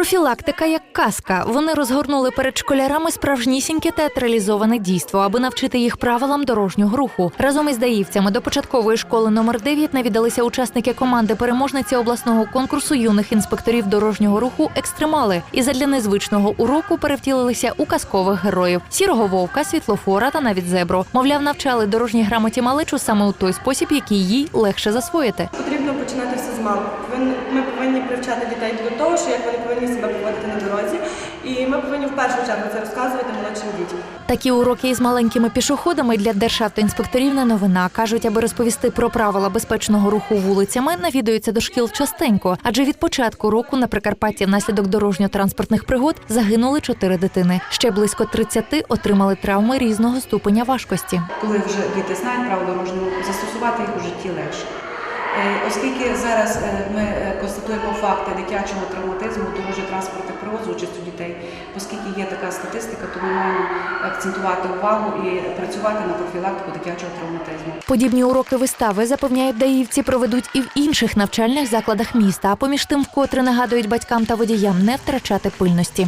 Профілактика як казка. Вони розгорнули перед школярами справжнісіньке театралізоване дійство, аби навчити їх правилам дорожнього руху. Разом із даївцями до початкової школи номер 9 навідалися учасники команди переможниці обласного конкурсу юних інспекторів дорожнього руху Екстремали і задля незвичного уроку перевтілилися у казкових героїв сірого вовка, світлофора та навіть зебру. Мовляв, навчали дорожній грамоті малечу саме у той спосіб, який їй легше засвоїти. Повинні- Ми повинні привчати дітей до того, що як вони повинні себе поводити на дорозі. І ми повинні в першу чергу це розказувати молодшим дітям. Такі уроки із маленькими пішоходами для державтоінспекторів не новина. кажуть, аби розповісти про правила безпечного руху вулицями, навідуються до шкіл частенько. Адже від початку року на Прикарпатті внаслідок дорожньо-транспортних пригод загинули чотири дитини. Ще близько 30 отримали травми різного ступеня важкості. коли вже діти знають право дорожнього застосувати їх у житті легше. Е, Оскільки зараз е, ми е, констатуємо факти дитячого травматизму, дорожньо-транспортних пригод з участю дітей, оскільки є така статистика, то ми маємо акцентувати увагу і працювати на профілактику дитячого травматизму. Подібні уроки вистави запевняють даївці, проведуть і в інших навчальних закладах міста. А поміж тим, вкотре нагадують батькам та водіям не втрачати пильності.